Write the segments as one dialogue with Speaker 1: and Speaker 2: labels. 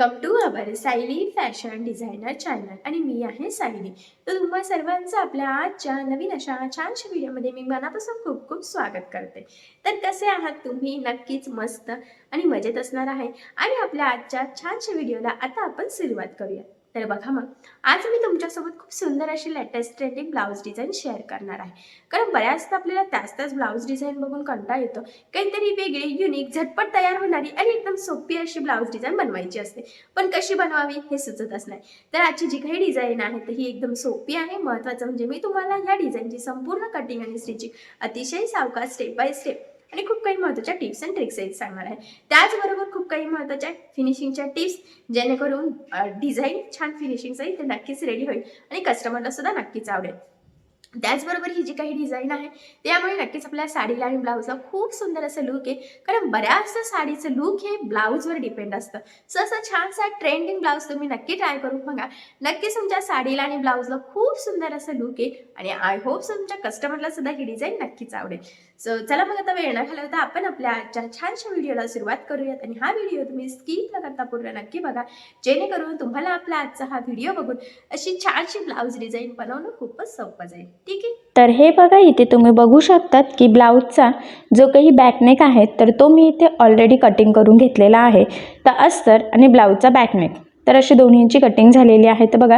Speaker 1: Welcome to our Sayali fashion designer channel. आणि मी आहे सायली. तर तुम्हा सर्वांचं आपल्या आजच्या नवीन अशा छानशा व्हिडिओमध्ये मी मनापासून खूप खूप स्वागत करते. तर कसे आहात तुम्ही? नक्कीच मस्त आणि मजेत असणार आहे. आणि आपल्या आजच्या छानशा व्हिडिओला आता आपण सुरुवात करूया तर बघा मग आज मी तुमच्यासोबत खूप सुंदर अशी latest trending blouse design share करणार आहे. कारण बऱ्याचदा आपल्याला त्याच त्याच ब्लाऊज डिझाईन बघून कंटाळ येतो. काहीतरी वेगळी युनिक झटपट तयार होणारी आणि एकदम सोपी अशी ब्लाऊज डिझाईन बनवायची असते. पण कशी बनवावी हे सुचतच नाही. तर आजची जी काही डिझाईन आहे तर ही एकदम सोपी आहे. महत्त्वाचं म्हणजे मी तुम्हाला या डिझाईनची संपूर्ण कटिंग आणि स्टिचिंग अतिशय सावकाश स्टेप बाय स्टेप आणि खूप काही महत्त्वाच्या टिप्स अँड ट्रिक्स आहेत सांगणार आहे. त्याचबरोबर खूप काही महत्त्वाच्या फिनिशिंगच्या टिप्स जेणेकरून डिझाईन छान फिनिशिंग जाईल ते नक्कीच रेडी होईल आणि कस्टमरला सुद्धा नक्कीच आवडेल. त्याचबरोबर ही जी काही डिझाईन आहे त्यामुळे नक्कीच आपल्या साडीला आणि ब्लाऊजला खूप सुंदर असं लुक आहे. कारण बऱ्याचदा साडीचं लुक हे ब्लाऊजवर डिपेंड असतं. सो असं छानसा ट्रेंडिंग ब्लाऊज तुम्ही नक्की ट्राय करून बघा. नक्कीच तुमच्या साडीला आणि ब्लाऊजला खूप सुंदर असं लुक आहे आणि आय होप तुमच्या कस्टमरला सुद्धा ही डिझाईन नक्कीच आवडेल. सो चला मग आता वेळ न घालवता आपण आपल्या आजच्या छानशा व्हिडिओला सुरुवात करूयात. आणि हा व्हिडिओ तुम्ही स्किप न करता पूर्ण नक्की बघा. जेणेकरून तुम्हाला आपला आजचा हा व्हिडिओ बघून अशी छानशी ब्लाऊज डिझाईन बनवणं खूपच सोपं जाईल. ठीक आहे?
Speaker 2: तर हे बघा इथे तुम्ही बघू शकतात की ब्लाऊजचा जो काही बॅकनेक आहे तर तो मी इथे ऑलरेडी कटिंग करून घेतलेला आहे. तर अस्तर आणि ब्लाऊजचा बॅकनेक तर अशी दोन्हींची कटिंग झालेली आहे. तर बघा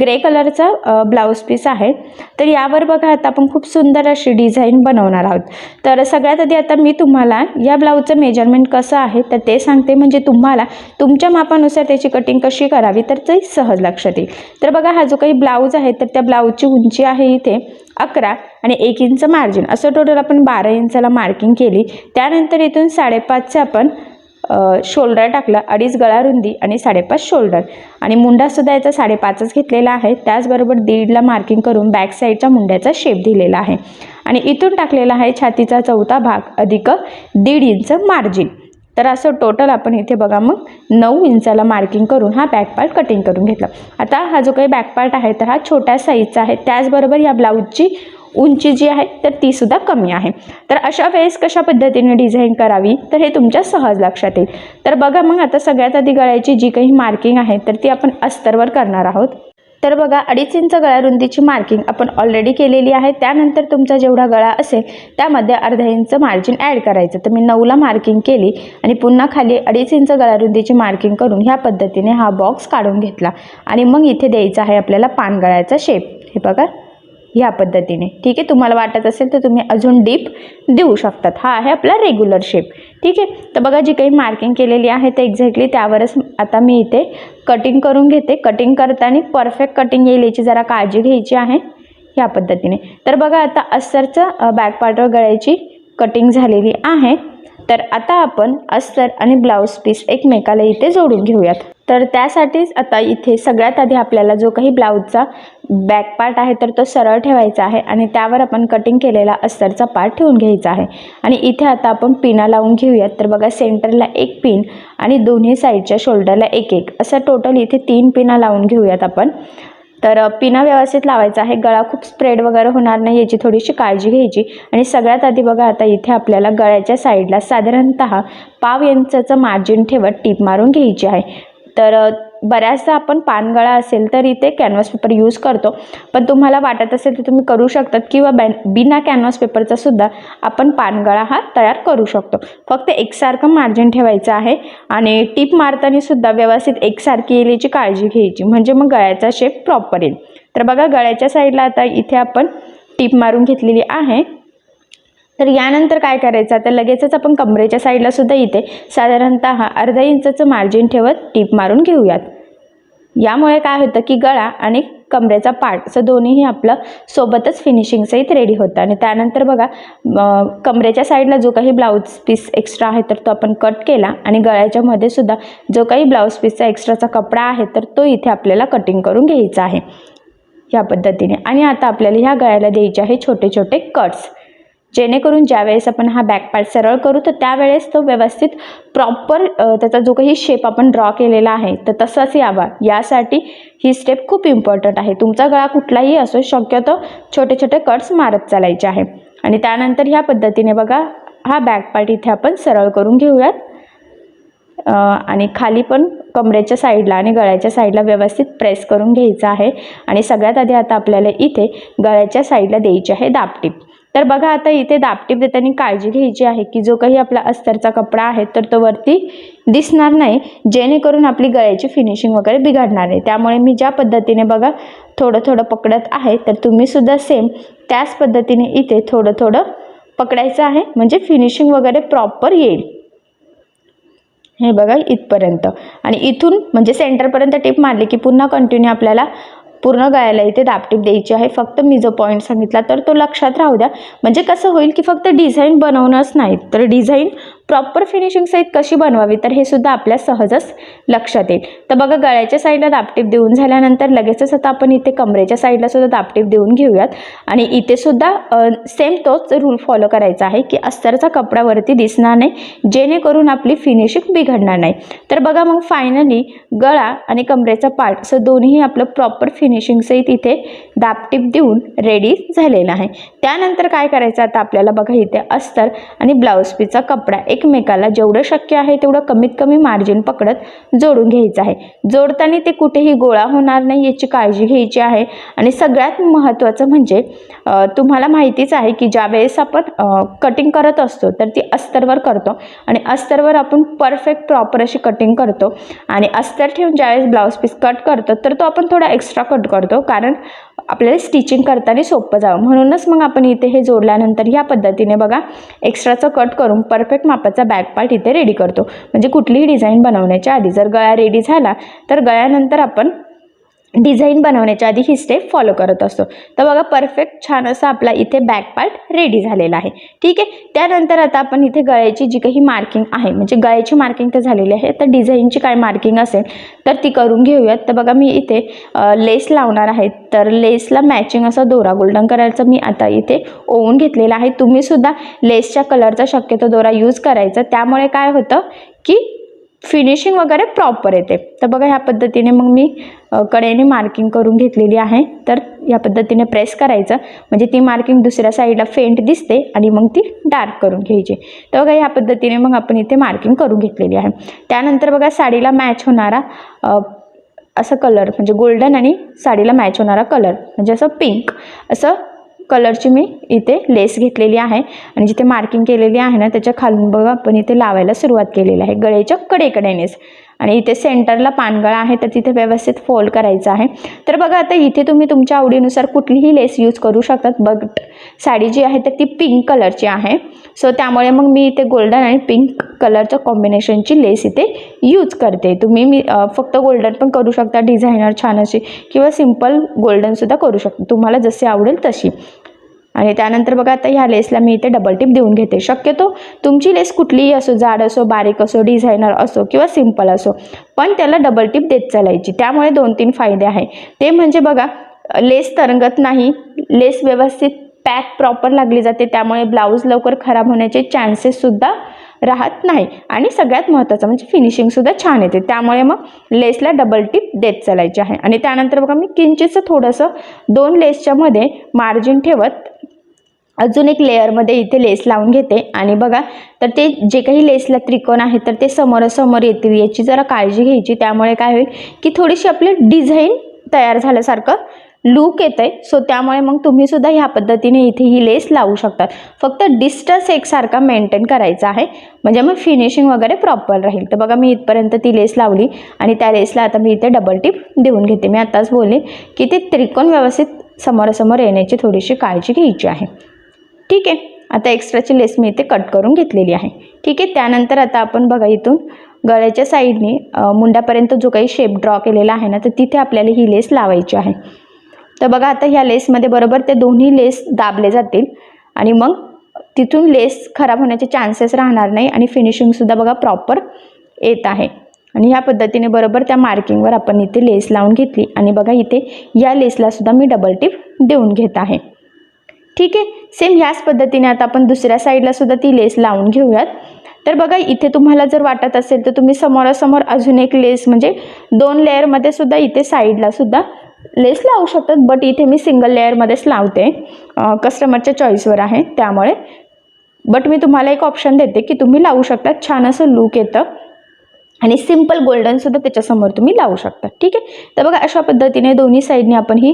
Speaker 2: ग्रे कलरचा ब्लाऊज पीस आहे. तर यावर बघा आता आपण खूप सुंदर अशी डिझाईन बनवणार आहोत. तर सगळ्यात आधी आता मी तुम्हाला या ब्लाऊजचं मेजरमेंट कसं आहे तर ते सांगते. म्हणजे तुम्हाला तुमच्या मापानुसार त्याची कटिंग कशी करावी तर ते सहज लक्षात येईल. तर बघा हा जो काही ब्लाऊज आहे तर त्या ब्लाऊजची उंची आहे इथे अकरा आणि एक इंच मार्जिन असं टोटल आपण बारा इंचाला मार्किंग केली. त्यानंतर इथून साडेपाचचं आपण शोल्डर टाकलं अडीच गळा रुंदी आणि साडेपाच शोल्डर. आणि मुंडासुद्धा याचा साडेपाचच घेतलेला आहे. त्याचबरोबर दीडला मार्किंग करून बॅक साईडच्या मुंड्याचा शेप दिलेला आहे. आणि इथून टाकलेला आहे छातीचा चौथा भाग अधिक दीड इंच मार्जिन तर असं टोटल आपण इथे बघा मग नऊ इंचाला मार्किंग करून हा बॅक पार्ट कटिंग करून घेतला. आता हा जो काही बॅक पार्ट आहे तर हा छोट्या साईजचा आहे. त्याचबरोबर या ब्लाऊजची उंची जी आहे तर ती सुद्धा कमी आहे. तर अशा वेळेस कशा पद्धतीने डिझाईन करावी? तर हे तुमच्या सहज लक्षात येईल. तर बघा मग आता सगळ्यात आधी गळ्याची जी काही मार्किंग आहे तर ती आपण अस्तरवर करणार आहोत. तर बघा अडीच इंच गळ्या रुंदीची मार्किंग आपण ऑलरेडी केलेली आहे. त्यानंतर तुमचा जेवढा गळा असेल त्यामध्ये अर्धा इंच मार्जिन ॲड करायचं. तर मी नऊला मार्किंग केली आणि पुन्हा खाली अडीच इंच गळ्या रुंदीची मार्किंग करून ह्या पद्धतीने हा बॉक्स काढून घेतला. आणि मग इथे द्यायचा आहे आपल्याला पानगळ्याचा शेप हे बघा. ह्या पद्धतीने. ठीक आहे? तुम्हाला वाटत असेल तर तुम्ही अजून डीप देऊ शकतात. हा आहे आपला रेग्युलर शेप ठीक आहे? तर बघा जी काही मार्किंग केलेली आहे ते एक्झॅक्टली त्यावरच आता मी इथे कटिंग करून घेते. कटिंग करताना परफेक्ट कटिंग येईल याची जरा काळजी घ्यायची आहे ह्या पद्धतीने. तर बघा आता अस्तरचं बॅक पार्टवर गळ्याची कटिंग झालेली आहे. तर आता आपण अस्तर आणि ब्लाऊज पीस एकमेकाला इथे जोडून घेऊयात. तर त्यासाठीच आता इथे सगळ्यात आधी आपल्याला जो काही ब्लाऊजचा बॅक पार्ट आहे तर तो सरळ ठेवायचा आहे आणि त्यावर आपण कटिंग केलेला अस्तरचा पार्ट ठेवून घ्यायचा आहे. आणि इथे आता आपण पिना लावून घेऊयात. तर बघा सेंटरला एक पिन आणि दोन्ही साईडच्या शोल्डरला एक एक. असं टोटल इथे तीन पिना लावून घेऊयात आपण. तर पिना व्यवस्थित लावायचा आहे. गळा खूप स्प्रेड वगैरे होणार नाही याची थोडीशी काळजी घ्यायची. आणि सगळ्यात आधी बघा आता इथे आपल्याला गळ्याच्या साईडला साधारणत पाव इंचाचं मार्जिन ठेवत टीप मारून घ्यायची आहे. तर बऱ्याचदा आपण पानगळा असेल तर इथे कॅनव्हास पेपर यूज करतो. पण तुम्हाला वाटत असेल तर तुम्ही करू शकतात किंवा बॅन बिना कॅनव्हास पेपरचा सुद्धा आपण पानगळा हा तयार करू शकतो. फक्त एकसारखं मार्जिन ठेवायचं आहे आणि टीप मारताना सुद्धा व्यवस्थित एकसारखी येईल याची काळजी घ्यायची. म्हणजे मग गळ्याचा शेप प्रॉपर येईल. तर बघा गळ्याच्या साईडला आता इथे आपण टीप मारून घेतलेली आहे. तर यानंतर काय करायचं? आता लगेचच आपण कमरेच्या साईडला सुद्धा इथे साधारणत अर्धा इंचाचं मार्जिन ठेवत टीप मारून घेऊयात. यामुळे काय होतं की गळा आणि कमरेचा पार्ट असं दोन्हीही आपलं सोबतच फिनिशिंग सहित रेडी होतं. आणि त्यानंतर बघा कमरेच्या साईडला जो काही ब्लाऊज पीस एक्स्ट्रा आहे तर तो आपण कट केला. आणि गळ्याच्यामध्ये सुद्धा जो काही ब्लाऊज पीसचा एक्स्ट्राचा कपडा आहे तर तो इथे आपल्याला कटिंग करून घ्यायचा आहे. या पद्धतीने. आणि आता आपल्याला ह्या गळ्याला द्यायचे आहे छोटे छोटे कट्स जेणेकरून ज्यावेळेस आपण हा बॅकपार्ट सरळ करू तर त्यावेळेस तो व्यवस्थित प्रॉपर त्याचा जो काही शेप आपण ड्रॉ केलेला आहे तर तसाच यावा. यासाठी ही स्टेप खूप इम्पॉर्टंट आहे. तुमचा गळा कुठलाही असो शक्यतो छोटे छोटे कट्स मारत चालायचे आहे. आणि त्यानंतर ह्या पद्धतीने बघा हा बॅकपार्ट इथे आपण सरळ करून घेऊयात. आणि खाली पण कमरेच्या साईडला आणि गळ्याच्या साईडला व्यवस्थित प्रेस करून घ्यायचं आहे. आणि सगळ्यात आधी आता आपल्याला इथे गळ्याच्या साईडला द्यायची आहे दापटीप. तर बघा आता इथे दापटीप देताना काळजी घ्यायची आहे की जो काही आपला अस्तरचा कपडा आहे तर तो वरती दिसणार नाही जेणेकरून आपली गळ्याची फिनिशिंग वगैरे बिघडणार नाही त्यामुळे मी ज्या पद्धतीने बघा थोडं थोडं पकडत आहे तर तुम्हीसुद्धा सेम त्याच पद्धतीने इथे थोडं थोडं पकडायचं आहे म्हणजे फिनिशिंग वगैरे प्रॉपर येईल. हे बघा इथपर्यंत. आणि इथून म्हणजे सेंटरपर्यंत टिप मारली की पुन्हा कंटिन्यू आपल्याला पूर्ण गळ्याला इथे दाबटीप द्यायची आहे. फक्त मी जो पॉईंट सांगितला तर तो लक्षात राहू द्या. म्हणजे कसं होईल की फक्त डिझाईन बनवणंच नाही तर डिझाईन प्रॉपर फिनिशिंग सहित कशी बनवावी तर हे सुद्धा आपल्या सहजच लक्षात येईल. तर बघा गळ्याच्या साईडला दापटीप देऊन झाल्यानंतर लगेचच आता आपण इथे कमरेच्या साईडला सुद्धा दापटीप देऊन घेऊयात. आणि इथे सुद्धा सेम तोच रूल फॉलो करायचा आहे की अस्तरचा कपडावरती दिसणार नाही जेणेकरून आपली फिनिशिंग बिघडणार नाही. तर बघा मग फायनली गळा आणि कमरेचा पार्ट असं दोन्ही आपलं प्रॉपर फिनिशिंग सहित इथे दापटीप देऊन रेडी झालेलं आहे. त्यानंतर काय करायचं आता आपल्याला बघा इथे अस्तर आणि ब्लाऊज पीचा कपडा. एकमेकाला जेवढं शक्य आहे तेवढं कमीत कमी मार्जिन पकडत जोडून घ्यायचं आहे. जोडताना ते कुठेही गोळा होणार नाही याची काळजी घ्यायची आहे. आणि सगळ्यात महत्त्वाचं म्हणजे तुम्हाला माहितीच आहे की ज्यावेळेस आपण कटिंग करत असतो तर ती अस्तरवर करतो. आणि अस्तरवर आपण परफेक्ट प्रॉपर अशी कटिंग करतो. आणि अस्तर ठेवून ज्यावेळेस ब्लाऊज पीस कट करतो तर तो आपण थोडा एक्स्ट्रा कट करतो. कारण आपल्याला स्टिचिंग करताना सोपं जावं. म्हणूनच मग आपण इथे हे जोडल्यानंतर ह्या पद्धतीने बघा एक्स्ट्राचं कट करून परफेक्ट मापाचा बॅक पार्ट इथे रेडी करतो. म्हणजे कुठलीही डिझाईन बनवण्याच्या आधी जर गळा रेडी झाला तर गळ्यानंतर आपण डिझाईन बनवण्याच्या आधी ही स्टेप फॉलो करत असतो. तर बघा परफेक्ट छान असा आपला इथे बॅक पार्ट रेडी झालेला आहे. ठीक आहे? त्यानंतर आता आपण इथे गळ्याची जी काही मार्किंग आहे म्हणजे गळ्याची मार्किंग तर झालेली आहे तर डिझाईनची काय मार्किंग असेल तर ती करून घेऊयात. तर बघा मी इथे लेस लावणार आहे. तर लेसला मॅचिंग असा दोरा गोल्डन कलरचा मी आता इथे ओवून घेतलेला आहे. तुम्हीसुद्धा लेसच्या कलरचा शक्यतो दोरा यूज करायचा. त्यामुळे काय होतं की फिनिशिंग वगैरे प्रॉपर येते. तर बघा ह्या पद्धतीने मग मी कडेने मार्किंग करून घेतलेली आहे. तर या पद्धतीने प्रेस करायचं. म्हणजे ती मार्किंग दुसऱ्या साईडला फेंट दिसते आणि मग ती डार्क करून घ्यायची. तर बघा ह्या पद्धतीने मग आपण इथे मार्किंग करून घेतलेली आहे. त्यानंतर बघा साडीला मॅच होणारा असं कलर म्हणजे गोल्डन आणि साडीला मॅच होणारा कलर म्हणजे असं पिंक असं कलरची मी इथे लेस घेतलेली आहे. आणि जिथे मार्किंग केलेली आहे ना त्याच्या खालून बघा आपण इथे लावायला सुरुवात केलेली आहे. गळ्याच्या कडेकडेनेच. आणि इथे सेंटरला पानगळा आहे तर तिथे व्यवस्थित फोल्ड करायचं आहे. तर बघा आता इथे तुम्ही तुमच्या आवडीनुसार कुठलीही लेस यूज करू शकतात. बट साडी जी आहे तर ती पिंक कलरची आहे. सो त्यामुळे मग मी इथे गोल्डन आणि पिंक कलरच्या कॉम्बिनेशनची लेस इथे यूज करते. तुम्ही मी फक्त गोल्डन पण करू शकता डिझायनर छान अशी किंवा सिंपल गोल्डनसुद्धा करू शकता. तुम्हाला जसे आवडेल तशी. आणि त्यानंतर बघा आता ह्या लेसला मी इथे डबल टिप देऊन घेते. शक्यतो तुमची लेस कुठलीही असो जाड असो बारीक असो डिझायनर असो किंवा सिंपल असो पण त्याला डबल टिप देत चालायची. त्यामुळे दोन तीन फायदे आहे. ते म्हणजे बघा लेस तरंगत नाही लेस व्यवस्थित पॅक प्रॉपर लागली जाते त्यामुळे ब्लाऊज लवकर खराब होण्याचे चान्सेससुद्धा राहत नाही. आणि सगळ्यात महत्त्वाचं म्हणजे फिनिशिंगसुद्धा छान येते. त्यामुळे मग लेसला डबल टिप देत चालायची आहे. आणि त्यानंतर बघा मी किंचितचं थोडंसं दोन लेसच्यामध्ये मार्जिन ठेवत अजून एक लेअरमध्ये इथे लेस लावून घेते. आणि बघा तर ते जे काही लेसला त्रिकोण आहे तर ते समोरासमोर येतील. याची जरा काळजी घ्यायची. त्यामुळे काय होईल की थोडीशी आपली डिझाईन तयार झाल्यासारखं लूक येतं आहे सो त्यामुळे मग तुम्हीसुद्धा ह्या पद्धतीने इथे ही लेस लावू शकतात. फक्त डिस्टन्स एकसारखा मेंटेन करायचा आहे. म्हणजे मग फिनिशिंग वगैरे प्रॉपर राहील. तर बघा मी इथपर्यंत ती लेस लावली आणि त्या लेसला आता मी इथे डबल टिप देऊन घेते. मी आताच बोलले की ते त्रिकोण व्यवस्थित समोरासमोर येण्याची थोडीशी काळजी घ्यायची आहे. ठीक आहे. आता एक्स्ट्राची लेस मी इथे कट करून घेतलेली आहे. ठीक आहे. त्यानंतर आता आपण बघा इथून गळ्याच्या साईडने मुंडापर्यंत जो काही शेप ड्रॉ केलेला आहे ना तर तिथे आपल्याला ही लेस लावायची आहे. तर बघा आता ह्या लेसमध्ये बरोबर ते दोन्ही लेस दाबले जातील आणि मग तिथून लेस खराब होण्याचे चान्सेस राहणार नाही आणि फिनिशिंगसुद्धा बघा प्रॉपर येत आहे. आणि ह्या पद्धतीने बरोबर त्या मार्किंगवर आपण इथे लेस लावून घेतली आणि बघा इथे या लेसला सुद्धा मी डबल टिप देऊन घेत आहे. ठीक आहे? सेम ह्याच पद्धतीने आता आपण दुसऱ्या साईडला सुद्धा ती लेस लावून घेऊयात. तर बघा इथे तुम्हाला जर वाटत असेल तर तुम्ही समोरासमोर अजून एक लेस म्हणजे दोन लेअरमध्ये सुद्धा इथे साईडला सुद्धा लेस लावू शकतात. बट इथे मी सिंगल लेअरमध्येच लावते. कस्टमरच्या चॉईसवर आहे त्यामुळे. बट मी तुम्हाला एक ऑप्शन देते की तुम्ही लावू शकता. छान असं लूक येतं. आणि सिंपल गोल्डनसुद्धा त्याच्यासमोर तुम्ही लावू शकता. ठीक आहे? तर बघा अशा पद्धतीने दोन्ही साईडने आपण ही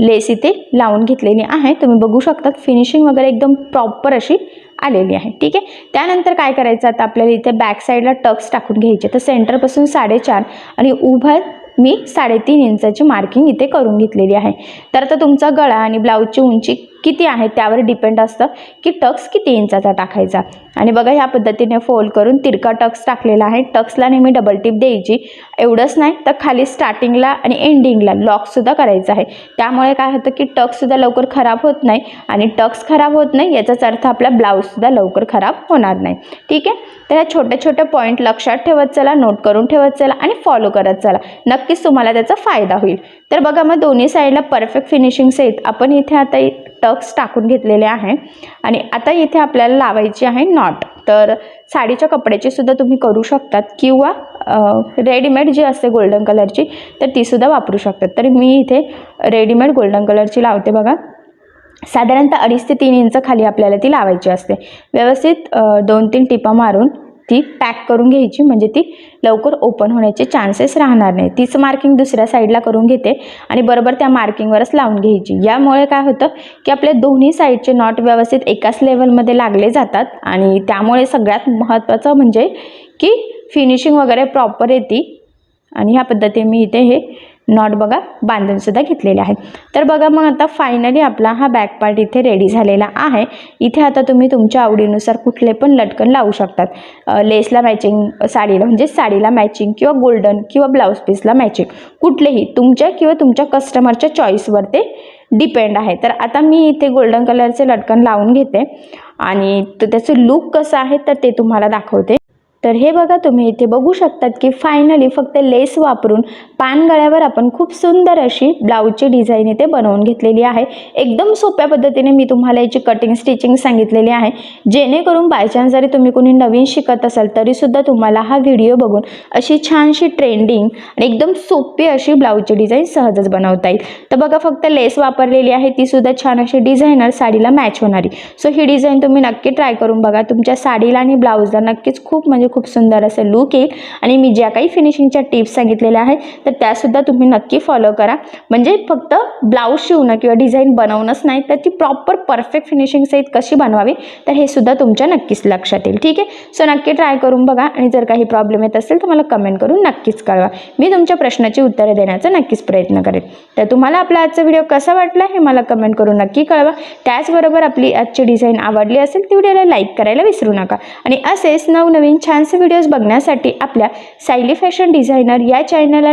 Speaker 2: लेस इथे लावून घेतलेली आहे. तुम्ही बघू शकता फिनिशिंग वगैरे एकदम प्रॉपर अशी आलेली आहे. ठीक आहे? त्यानंतर काय करायचं आता? आपल्याला इथे बॅक साईडला टक्स टाकून घ्यायचे. तर सेंटरपासून साडेचार आणि उभं मी साडेतीन इंचाची मार्किंग इथे करून घेतलेली आहे. तर आता तुमचा गळा आणि ब्लाऊजची उंची किती आहे? त्यावर डिपेंड असतं की टक्स किती इंचाचा टाकायचा. आणि बघा ह्या पद्धतीने फोल्ड करून तिरका टक्स टाकलेला आहे. टक्सला नेहमी डबल टिप द्यायची. एवढंच नाही तर खाली स्टार्टिंगला आणि एंडिंगला लॉकसुद्धा करायचं आहे. त्यामुळे काय होतं की टक्ससुद्धा लवकर खराब होत नाही आणि टक्स खराब होत नाही याचाच अर्थ आपला ब्लाऊजसुद्धा लवकर खराब होणार नाही. ठीक आहे? तर ह्या छोट्या छोट्या पॉईंट लक्षात ठेवत चला नोट करून ठेवत चला आणि फॉलो करत चला. नक्कीच तुम्हाला त्याचा फायदा होईल. तर बघा मग दोन्ही साईडला परफेक्ट फिनिशिंग सहित आपण इथे आता टक्स टाकून घेतलेले आहे. आणि आता इथे आपल्याला लावायची आहे नॉट तर साडीच्या कपड्याची सुद्धा तुम्ही करू शकतात किंवा रेडीमेड जी असते गोल्डन कलरची तर तीसुद्धा वापरू शकतात. तर मी इथे रेडीमेड गोल्डन कलरची लावते बघा. साधारणतः अडीच ते तीन इंच खाली आपल्याला ती लावायची असते. व्यवस्थित दोन तीन टिपा मारून ती पॅक करून घ्यायची. म्हणजे ती लवकर ओपन होण्याचे चान्सेस राहणार नाही. तीच मार्किंग दुसऱ्या साईडला करून घेते आणि बरोबर त्या मार्किंगवरच लावून घ्यायची. यामुळे काय होतं की आपले दोन्ही साईडचे नॉट व्यवस्थित एकाच लेवलमध्ये लागले जातात आणि त्यामुळे सगळ्यात महत्त्वाचं म्हणजे की फिनिशिंग वगैरे प्रॉपर येते. आणि ह्या पद्धतीने मी इथे हे नॉट बघा बांधूनसुद्धा घेतलेले आहेत. तर बघा मग आता फायनली आपला हा बॅक पार्ट इथे रेडी झालेला आहे. इथे आता तुम्ही तुमच्या आवडीनुसार कुठले पण लटकन लावू शकतात. लेसला मॅचिंग साडीला म्हणजे साडीला मॅचिंग किंवा गोल्डन किंवा ब्लाऊज पीसला मॅचिंग कुठलेही तुमच्या किंवा तुमच्या कस्टमरच्या चॉईसवर ते डिपेंड आहे. तर आता मी इथे गोल्डन कलरचे लटकन लावून घेते. आणि त्याचं लुक कसं आहे तर ते तुम्हाला दाखवते. तर हे बघा तुम्ही इथे बघू शकतात की फायनली फक्त लेस वापरून पानगळ्यावर आपण खूप सुंदर अशी ब्लाऊजची डिझाईन इथे बनवून घेतलेली आहे. एकदम सोप्या पद्धतीने मी तुम्हाला याची कटिंग स्टिचिंग सांगितलेली आहे. जेणेकरून बायचान्स जरी तुम्ही कोणी नवीन शिकत असाल तरीसुद्धा तुम्हाला हा व्हिडिओ बघून अशी छानशी ट्रेंडिंग आणि एकदम सोपी अशी ब्लाऊजची डिझाईन सहजच बनवता येईल. तर बघा फक्त लेस वापरलेली आहे तीसुद्धा छान अशी डिझायनर साडीला मॅच होणारी. सो ही डिझाईन तुम्ही नक्की ट्राय करून बघा. तुमच्या साडीला आणि ब्लाऊजला नक्कीच खूप म्हणजे खूप सुंदर असं लुक येईल. आणि मी ज्या काही फिनिशिंगच्या टिप्स सांगितलेल्या आहेत तर त्यासुद्धा तुम्ही नक्की फॉलो करा. म्हणजे फक्त ब्लाऊज शिवणं किंवा डिझाईन बनवणंच नाही तर ती प्रॉपर परफेक्ट फिनिशिंग सहित कशी बनवावी तर हे सुद्धा तुमच्या नक्कीच लक्षात येईल. ठीक आहे? सो नक्की ट्राय करून बघा आणि जर काही प्रॉब्लेम येत असेल तर मला कमेंट करून नक्कीच कळवा. मी तुमच्या प्रश्नाची उत्तरं देण्याचा नक्कीच प्रयत्न करेन. तर तुम्हाला आपला आजचा व्हिडिओ कसा वाटला हे मला कमेंट करून नक्की कळवा. त्याचबरोबर आपली आजची डिझाईन आवडली असेल ती व्हिडिओला लाईक करायला विसरू नका. आणि असेच नवनवीन छानसे व्हिडिओज बघण्यासाठी आपल्या सायली फॅशन डिझायनर या चॅनलला